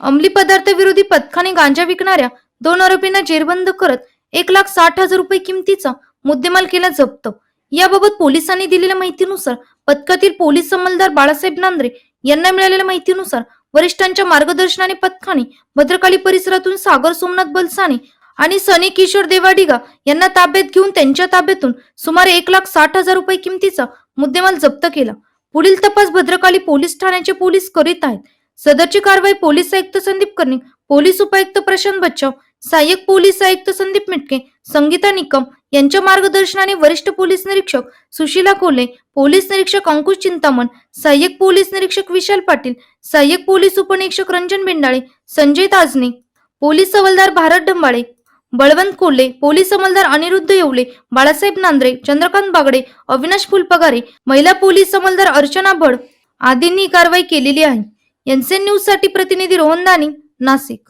अंमली पदार्थ विरोधी पथकाने गांजा विकणाऱ्या दोन आरोपींना जेरबंद करत एक लाख साठ हजार रुपये किमतीचा मुद्देमाल केला जप्त. याबाबत पोलिसांनी दिलेल्या माहितीनुसार पथकातील पोलीस अंमलदार बाळासाहेब नांद्रे यांना मिळालेल्या माहितीनुसार वरिष्ठांच्या मार्गदर्शनाने पथकाने भद्रकाली परिसरातून सागर सोमनाथ बलसाने आणि सनी किशोर देवाडिगा यांना ताब्यात घेऊन त्यांच्या ताब्यातून सुमारे एक लाख साठ हजार रुपये किमतीचा मुद्देमाल जप्त केला. पुढील तपास भद्रकाली पोलीस ठाण्याचे पोलीस करीत आहेत. सदरची कारवाई पोलीस आयुक्त संदीप कर्णिक पोलीस उपायुक्त प्रशांत बच्चाव सहाय्यक पोलीस आयुक्त संदीप मिटके संगीता निकम यांच्या मार्गदर्शनाने वरिष्ठ पोलीस निरीक्षक सुशीला कोल्हे पोलीस निरीक्षक अंकुश चिंतामण सहाय्यक पोलीस निरीक्षक विशाल पाटील सहाय्यक पोलीस उपनिरीक्षक रंजन बेंडाळे संजय ताजने पोलीस हवालदार भारत डंबाळे बळवंत कोल्हे पोलीस अंमलदार अनिरुद्ध येवले बाळासाहेब नांद्रे चंद्रकांत बागडे अविनाश फुलपगारे महिला पोलीस अंमलदार अर्चना भड आदींनी कारवाई केलेली आहे. एनसीएन न्यूजसाठी प्रतिनिधी रोहन दानी नाशिक.